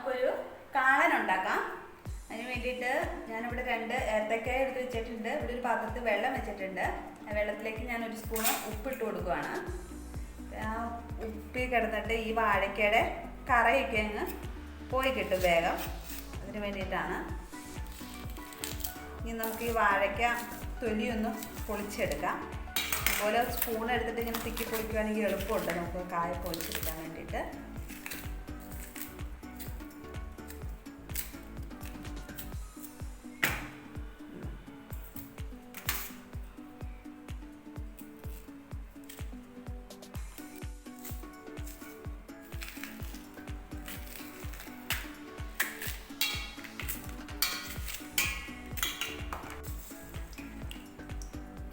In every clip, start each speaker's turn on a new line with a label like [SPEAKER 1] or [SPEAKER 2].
[SPEAKER 1] നമുക്കൊരു കാളൻ ഉണ്ടാക്കാം. അതിന് വേണ്ടിയിട്ട് ഞാനിവിടെ രണ്ട് ഏത്തക്കായ എടുത്ത് വെച്ചിട്ടുണ്ട്. ഇവിടെ ഒരു പാത്രത്തിൽ വെള്ളം വെച്ചിട്ടുണ്ട്. ആ വെള്ളത്തിലേക്ക് ഞാൻ ഒരു സ്പൂൺ ഉപ്പിട്ട് കൊടുക്കുവാണ്. ആ ഉപ്പി കിടന്നിട്ട് ഈ വാഴയ്ക്കയുടെ കറയൊക്കെ അങ്ങ് പോയി കിട്ടും വേഗം. അതിന് വേണ്ടിയിട്ടാണ്. ഇനി നമുക്ക് ഈ വാഴയ്ക്ക തൊലിയൊന്ന് പൊളിച്ചെടുക്കാം. അതുപോലെ സ്പൂൺ എടുത്തിട്ട് ഇങ്ങനെ തിക്കി പൊളിക്കുകയാണെങ്കിൽ എളുപ്പമുണ്ട്. നമുക്ക് കായ പൊളിച്ചെടുക്കാൻ വേണ്ടിയിട്ട്.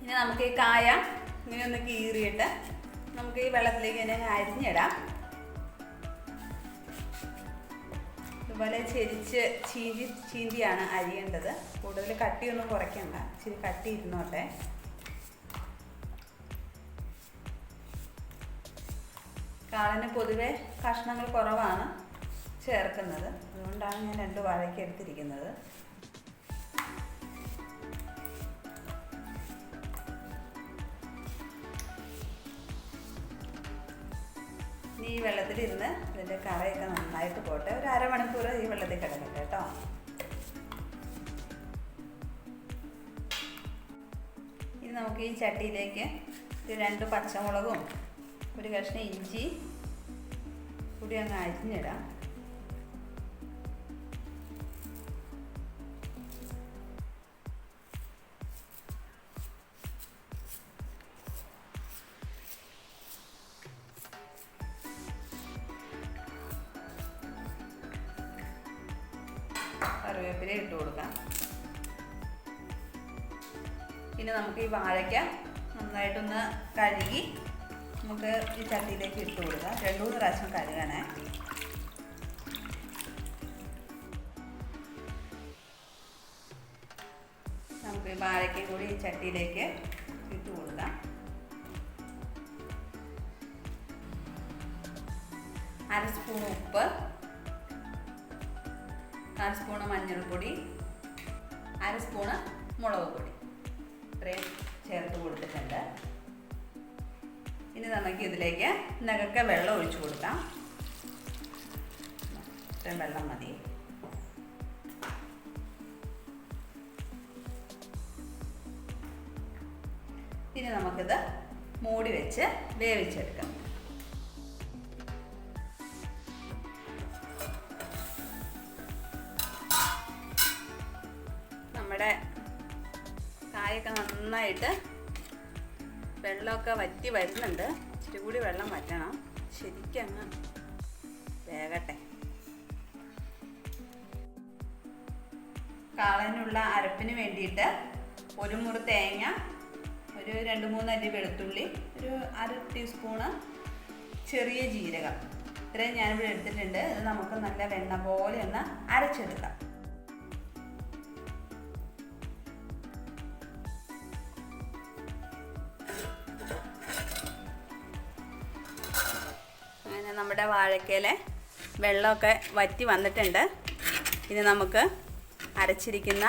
[SPEAKER 1] ഇനി നമുക്ക് ഈ കായ ഇങ്ങനെ ഒന്ന് കീറിയിട്ട് നമുക്ക് ഈ വെള്ളത്തിലേക്ക് ഇങ്ങനെ അരിഞ്ഞിടാം. ഇതുപോലെ ചെരിച്ച് ചീന്തി ചീന്തിയാണ് അരിയേണ്ടത്. കൂടുതൽ കട്ടിയൊന്നും കുറയ്ക്കണ്ട. ഇച്ചിരി കട്ടി ഇരുന്നോട്ടെ. കാളിന് പൊതുവെ കഷ്ണങ്ങൾ കുറവാണ് ചേർക്കുന്നത്. അതുകൊണ്ടാണ് ഞാൻ രണ്ട് വാഴയ്ക്ക് എടുത്തിരിക്കുന്നത്. ഇനി വെള്ളത്തിൽ ഇരുന്ന് ഇതിന്റെ കറയൊക്കെ നന്നായിട്ട് പോട്ടെ. ഒരു അരമണിക്കൂർ ഈ വെള്ളത്തിൽ കിടക്കട്ടെ കേട്ടോ. ഇനി നമുക്ക് ഈ ചട്ടിയിലേക്ക് രണ്ട് പച്ചമുളകും ഒരു കഷ്ണം ഇഞ്ചി കൂടി അങ്ങ് അരിഞ്ഞിടാം. കറിവേപ്പില ഇട്ട് കൊടുക്കാം. പിന്നെ നമുക്ക് ഈ വാഴയ്ക്ക നന്നായിട്ടൊന്ന് കഴുകി നമുക്ക് ഈ ചട്ടിയിലേക്ക് ഇട്ട് കൊടുക്കാം. രണ്ടു മൂന്ന് പ്രാവശ്യം കഴുകണേ നമുക്ക് ഈ വാഴയ്ക്കയും കൂടി ഈ ചട്ടിയിലേക്ക് ഇട്ട് കൊടുക്കാം. അര സ്പൂൺ ഉപ്പ്. അര സ്പൂണ് മഞ്ഞൾപ്പൊടി അര സ്പൂണ് മുളക് പൊടി. ഇത്രയും ചേർത്ത് കൊടുത്തിട്ടുണ്ട്. ഇനി നമുക്ക് ഇതിലേക്ക് നകക്ക വെള്ളം ഒഴിച്ചു കൊടുക്കാം. ഇത്രയും വെള്ളം മതി. ഇനി നമുക്കിത് മൂടി വെച്ച് വേവിച്ചെടുക്കാം. നമ്മുടെ കായൊക്കെ നന്നായിട്ട് വെള്ളമൊക്കെ വറ്റി വരുന്നുണ്ട്. ഇച്ചിരി കൂടി വെള്ളം വറ്റണം. ശരിക്കങ്ങ് വേകട്ടെ. കാളനുള്ള അരപ്പിന് വേണ്ടിയിട്ട് ഒരു മുറി തേങ്ങ ഒരു രണ്ട് മൂന്ന് വെളുത്തുള്ളി ഒരു അര ടീസ്പൂണ് ചെറിയ ജീരകം. ഇത്രയും ഞാനിവിടെ എടുത്തിട്ടുണ്ട്. ഇത് നമുക്ക് നല്ല വെണ്ണ പോലെ ഒന്ന് അരച്ചെടുക്കാം. നമ്മുടെ വാഴക്കയിലെ വെള്ളമൊക്കെ വറ്റി വന്നിട്ടുണ്ട്. ഇനി നമുക്ക് അരച്ചിരിക്കുന്ന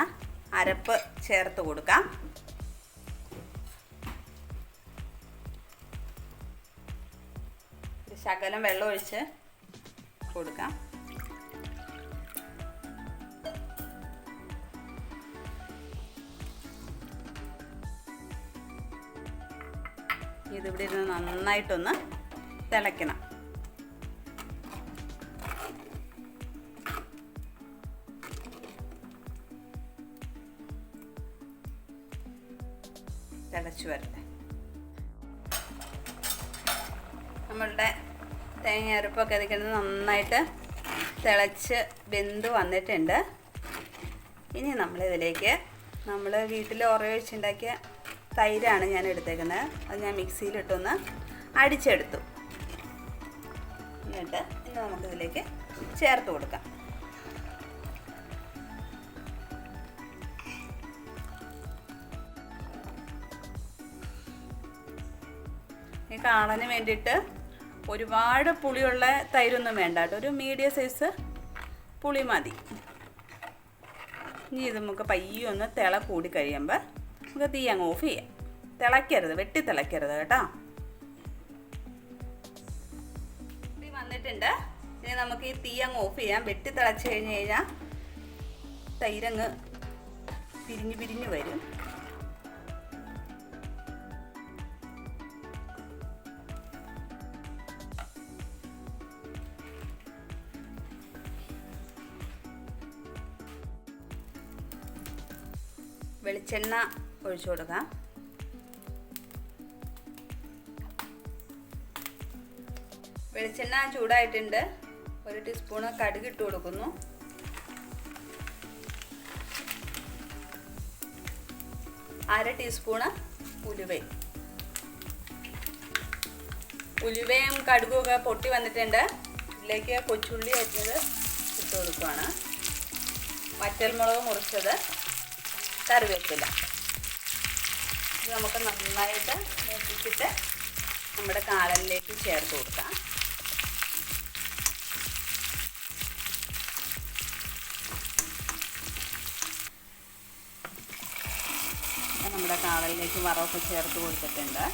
[SPEAKER 1] അരപ്പ് ചേർത്ത് കൊടുക്കാം. ശകലം വെള്ളം ഒഴിച്ച് കൊടുക്കാം. ഇതിവിടെ ഇരുന്ന് നന്നായിട്ടൊന്ന് തിളയ്ക്കണം. തിളച്ചു വരട്ടെ. നമ്മളുടെ തേങ്ങ അരപ്പൊക്കെ അതിക്കുന്നത് നന്നായിട്ട് തിളച്ച് വെന്ത് വന്നിട്ടുണ്ട്. ഇനി നമ്മളിതിലേക്ക് നമ്മൾ വീട്ടിൽ ഉറയൊഴിച്ചുണ്ടാക്കിയ തൈരാണ് ഞാൻ എടുത്തേക്കുന്നത്. അത് ഞാൻ മിക്സിയിലിട്ടൊന്ന് അടിച്ചെടുത്തു. എന്നിട്ട് ഇനി നമുക്കിതിലേക്ക് ചേർത്ത് കൊടുക്കാം. ഈ കാണാൻ വേണ്ടിയിട്ട് ഒരുപാട് പുളിയുള്ള തൈരൊന്നും വേണ്ട ഒരു മീഡിയം സൈസ് പുളി മതി. ഇനി ഇത് നമുക്ക് പയ്യെ ഒന്ന് തിള കൂടി കഴിയുമ്പോൾ നമുക്ക് തീ അങ്ങ് ഓഫ് ചെയ്യാം. തിളയ്ക്കരുത് വെട്ടി തിളയ്ക്കരുത് കേട്ടോ. തീ വന്നിട്ടുണ്ട്. ഇനി നമുക്ക് ഈ തീ അങ്ങ് ഓഫ് ചെയ്യാം. വെട്ടി തിളച്ച് കഴിഞ്ഞ് കഴിഞ്ഞാൽ തൈരങ്ങ് പിരിഞ്ഞ് പിരിഞ്ഞ് വരും. വെളിച്ചെണ്ണ ഒഴിച്ചു കൊടുക്കാം. വെളിച്ചെണ്ണ ചൂടായിട്ടുണ്ട്. ഒരു ടീസ്പൂണ് കടുക് ഇട്ട് കൊടുക്കുന്നു. അര ടീസ്പൂണ് ഉലുവയും ഉലുവയും കടുകും ഒക്കെ പൊട്ടി വന്നിട്ടുണ്ട്. ഇതിലേക്ക് കൊച്ചുള്ളി അരിഞ്ഞത് ഇട്ട് കൊടുക്കുകയാണ് വറ്റൽമുളക് മുറിച്ചത്. കറിവേപ്പില ഇത് നമുക്ക് നന്നായിട്ട് മൂപ്പിച്ചിട്ട് നമ്മുടെ കാളനിലേക്ക് ചേർത്ത് കൊടുക്കാം. നമ്മുടെ കാളനിലേക്ക് വറവൊക്കെ ചേർത്ത് കൊടുത്തിട്ടുണ്ട്.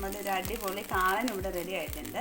[SPEAKER 1] നമ്മുടെ ഒരു അടിപൊളി കാളൻ ഇവിടെ റെഡി ആയിട്ടുണ്ട്.